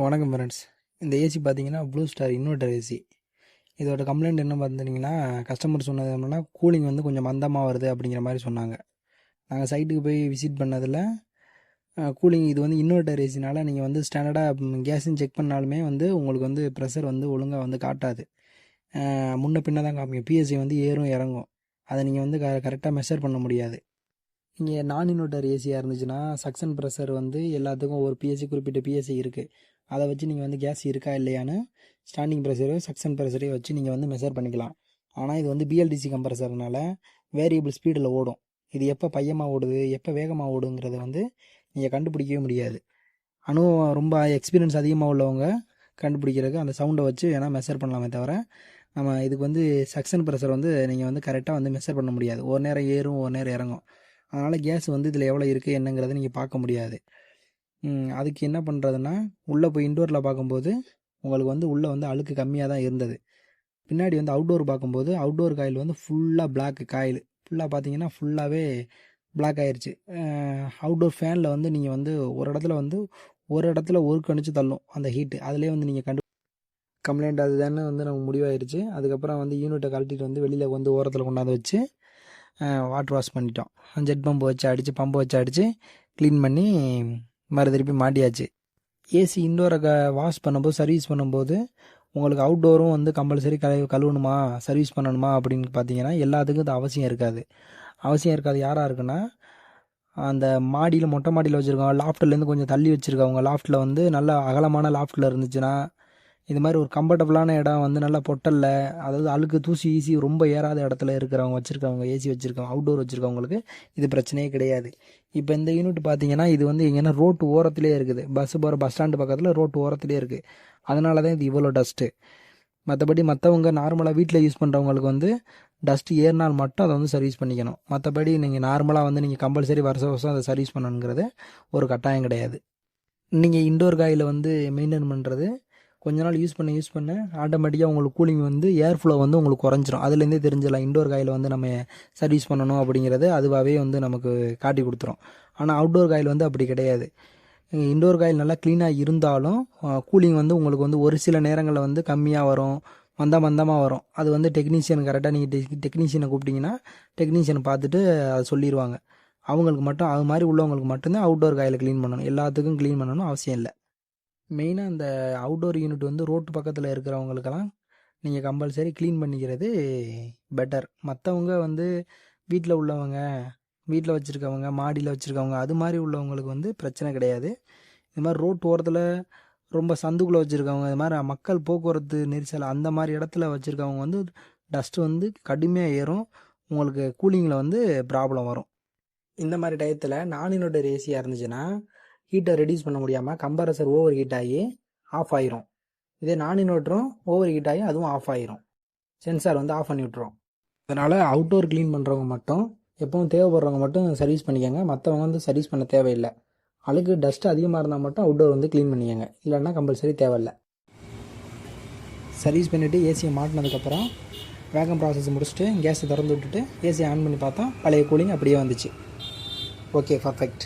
வணக்கம் ஃப்ரெண்ட்ஸ் இந்த ஏசி பார்த்தீங்கன்னா ப்ளூ ஸ்டார் இன்வெர்டர் ஏசி இதோட கம்ப்ளைண்ட் என்ன பார்த்துட்டிங்கன்னா கஸ்டமர் சொன்னது என்னன்னா கூலிங் வந்து கொஞ்சம் மந்தமாக வருது அப்படிங்கிற மாதிரி சொன்னாங்க. நாங்கள் சைட்டுக்கு போய் விசிட் பண்ணதில் கூலிங் இது வந்து இன்வெர்டர் ஏசினால் நீங்கள் வந்து ஸ்டாண்டர்டாக கேஸும் செக் பண்ணாலுமே வந்து உங்களுக்கு வந்து ப்ரெஷர் வந்து ஒழுங்காக வந்து காட்டாது. முன்ன பின்ன தான் காமிக்கும் பிஎஸ்சி வந்து ஏறும் இறங்கும். அதை நீங்கள் வந்து க கரெக்டாக மெஷர் பண்ண முடியாது. இங்கே நான் இன்வெர்டர் ஏசியாக இருந்துச்சுன்னா சக்ஷன் ப்ரெஷர் வந்து எல்லாத்துக்கும் ஒரு பிஎஸ்சி குறிப்பிட்ட பிஎஸ்சி இருக்குது அதை வச்சு நீங்கள் வந்து கேஸ் இருக்கா இல்லையான்னு ஸ்டாண்டிங் ப்ரெஷரோ சக்ஷன் ப்ரெஷரையோ வச்சு நீங்கள் வந்து மெஷர் பண்ணிக்கலாம். ஆனால் இது வந்து பிஎல்டிசி கம்ப்ரஸர்னால வேரியபிள் ஸ்பீடில் ஓடும். இது எப்போ பையமாக ஓடுது எப்போ வேகமாக ஓடுங்கிறத வந்து நீங்கள் கண்டுபிடிக்கவே முடியாது. அனுபவம் ரொம்ப எக்ஸ்பீரியன்ஸ் அதிகமாக உள்ளவங்க கண்டுபிடிக்கிறதுக்கு அந்த சவுண்டை வச்சு வேணால் மெஷர் பண்ணலாமே தவிர நம்ம இதுக்கு வந்து சக்ஷன் ப்ரெஷர் வந்து நீங்கள் வந்து கரெக்டாக வந்து மெஷர் பண்ண முடியாது. ஒரு நேரம் ஏறும் ஒரு நேரம் இறங்கும். அதனால் கேஸ் வந்து இதில் எவ்வளோ இருக்குது என்னங்கிறத நீங்கள் பார்க்க முடியாது. அதுக்கு என்ன பண்ணுறதுன்னா உள்ளே போய் இன்டோரில் பார்க்கும்போது உங்களுக்கு வந்து உள்ளே வந்து அழுக்கு கம்மியாக தான் இருந்தது. பின்னாடி வந்து அவுட்டோர் பார்க்கும்போது அவுட்டோர் காயில் வந்து ஃபுல்லாக Black காயில் ஃபுல்லாக பார்த்தீங்கன்னா ஃபுல்லாகவே பிளாக் ஆயிடுச்சு அவுட்டோர் ஃபேனில் வந்து நீங்கள் வந்து ஒரு இடத்துல வந்து ஒரு இடத்துல ஒரு கணிச்சு தள்ளும் அந்த ஹீட்டு அதுலேயே வந்து நீங்கள் கண்டு கம்ப்ளைண்ட் அதுதானே வந்து நம்ம முடிவாயிருச்சு. அதுக்கப்புறம் வந்து யூனிட்டை கழட்டிட்டு வந்து வெளியில் வந்து ஓரத்தில் கொண்டாந்து வச்சு வாட்டர் வாஷ் பண்ணிட்டோம். ஜெட் பம்பு வச்சு அடித்து பம்பு வச்சு அடித்து க்ளீன் பண்ணி மறு திருப்பி மாட்டியாச்சு. ஏசி இன்டோரை க வாஷ் பண்ணும்போது சர்வீஸ் பண்ணும்போது உங்களுக்கு அவுட்டோரும் வந்து கம்பல்சரி கழு கழுவணுமா சர்வீஸ் பண்ணணுமா அப்படின்னு பார்த்தீங்கன்னா எல்லாத்துக்கும் இது அவசியம் இருக்காது. அவசியம் இருக்காது யாராக இருக்குன்னா அந்த மாடியில் மொட்டை மாடியில் வச்சுருக்கவங்க லாஃப்ட்லேருந்து கொஞ்சம் தள்ளி வச்சுருக்கவங்க லாஃப்ட்டில் வந்து நல்ல அகலமான லாஃப்ட்டில் இருந்துச்சுன்னா இது மாதிரி ஒரு கம்ஃபர்டபுளான இடம் வந்து நல்லா பொட்டல்ல அதாவது அழுக்கு தூசி ஈசி ரொம்ப ஏறாத இடத்துல இருக்கிறவங்க வச்சுருக்கவங்க ஏசி வச்சுருக்கவங்க அவுட்டோர் வச்சுருக்கவங்களுக்கு இது பிரச்சனையே கிடையாது. இப்போ இந்த யூனிட் பார்த்தீங்கன்னா இது வந்து எங்கன்னா ரோட்டு ஓரத்துலேயே இருக்குது. பஸ் போகிற பஸ் ஸ்டாண்டு பக்கத்தில் ரோட்டு ஓரத்துலேயே இருக்குது அதனால தான் இது இவ்வளோ டஸ்ட்டு மற்றபடி மற்றவங்க நார்மலாக வீட்டில் யூஸ் பண்ணுறவங்களுக்கு வந்து டஸ்ட்டு ஏறினால் மட்டும் அதை வந்து சர்வீஸ் பண்ணிக்கணும். மற்றபடி நீங்கள் நார்மலாக வந்து நீங்கள் கம்பல்சரி வருஷம் வருஷம் அதை சர்வீஸ் பண்ணணுங்கிறது ஒரு கட்டாயம் கிடையாது. நீங்கள் இண்டோர் காயில் வந்து மெயின்டைன் பண்ணுறது கொஞ்ச நாள் யூஸ் பண்ண யூஸ் பண்ண ஆட்டோமேட்டிக்காக உங்களுக்கு கூலிங் வந்து ஏர் ஃப்ளோ வந்து உங்களுக்கு குறைஞ்சிரும். அதுலேருந்தே தெரிஞ்சிடலாம் இண்டோர் காயில் வந்து நம்ம சர்வீஸ் பண்ணணும் அப்படிங்கிறது அதுவாகவே வந்து நமக்கு காட்டி கொடுத்துரும். ஆனால் அவுட்டோர் காயில் வந்து அப்படி கிடையாது. இண்டோர் காயில் நல்லா க்ளீனாக இருந்தாலும் கூலிங் வந்து உங்களுக்கு வந்து ஒரு சில நேரங்களில் வந்து கம்மியாக வரும் மந்த மந்தமாக வரும். அது வந்து டெக்னீஷியன் கரெக்டாக நீங்கள் டெக் டெக்னீஷியனை கூப்பிட்டீங்கன்னா டெக்னீஷியன் பார்த்துட்டு அதை சொல்லிடுவாங்க அவங்களுக்கு மட்டும் அது மாதிரி உள்ளவங்களுக்கு மட்டும்தான் அவுட்டோர் காயில் க்ளீன் பண்ணணும். எல்லாத்துக்கும் க்ளீன் பண்ணணும் அவசியம் இல்லை. மெயினாக இந்த அவுட்டோர் யூனிட் வந்து ரோட்டு பக்கத்தில் இருக்கிறவங்களுக்கெல்லாம் நீங்கள் கம்பல்சரி க்ளீன் பண்ணிக்கிறது பெட்டர் மற்றவங்க வந்து வீட்டில் உள்ளவங்க வீட்டில் வச்சுருக்கவங்க மாடியில் வச்சுருக்கவங்க அது மாதிரி உள்ளவங்களுக்கு வந்து பிரச்சனை கிடையாது. இது மாதிரி ரோட்டு ஓரத்தில் ரொம்ப சந்துக்குள்ளே வச்சுருக்கவங்க இது மாதிரி மக்கள் போக்குவரத்து நெரிசல் அந்த மாதிரி இடத்துல வச்சுருக்கவங்க வந்து டஸ்ட்டு வந்து கடுமையாக ஏறும். உங்களுக்கு கூலிங்கில் வந்து ப்ராப்ளம் வரும். இந்த மாதிரி டயத்தில் நான் இன்வெர்டர் ஏசியாக இருந்துச்சுன்னா ஹீட்டை ரெடியூஸ் பண்ண முடியாமல் கம்ப்ரஸர் ஓவர் ஹீட் ஆகி ஆஃப் ஆயிரும். இதே நான் இன்வெர்ட்டரும் ஓவர் ஹீட் ஆகி அதுவும் ஆஃப் ஆயிரும். சென்சார் வந்து ஆஃப் பண்ணி விட்ரும் அதனால் அவுட்டோர் க்ளீன் பண்ணுறவங்க மட்டும் எப்பவும் தேவைப்படுறவங்க மட்டும் சர்வீஸ் பண்ணிக்கோங்க. மற்றவங்க வந்து சர்வீஸ் பண்ண தேவையில்லை. அழுக்கு டஸ்ட் அதிகமாக இருந்தால் மட்டும் அவுட்டோர் வந்து க்ளீன் பண்ணிக்கோங்க. இல்லைன்னா கம்பல்சரி தேவையில்லை. சர்வீஸ் பண்ணிவிட்டு ஏசியை மாட்டினதுக்கப்புறம் வேகம் ப்ராசஸ் முடிச்சுட்டு கேஸை திறந்து விட்டுட்டு ஏசியை ஆன் பண்ணி பார்த்தா பழைய கூலிங் அப்படியே வந்துச்சு. Okay perfect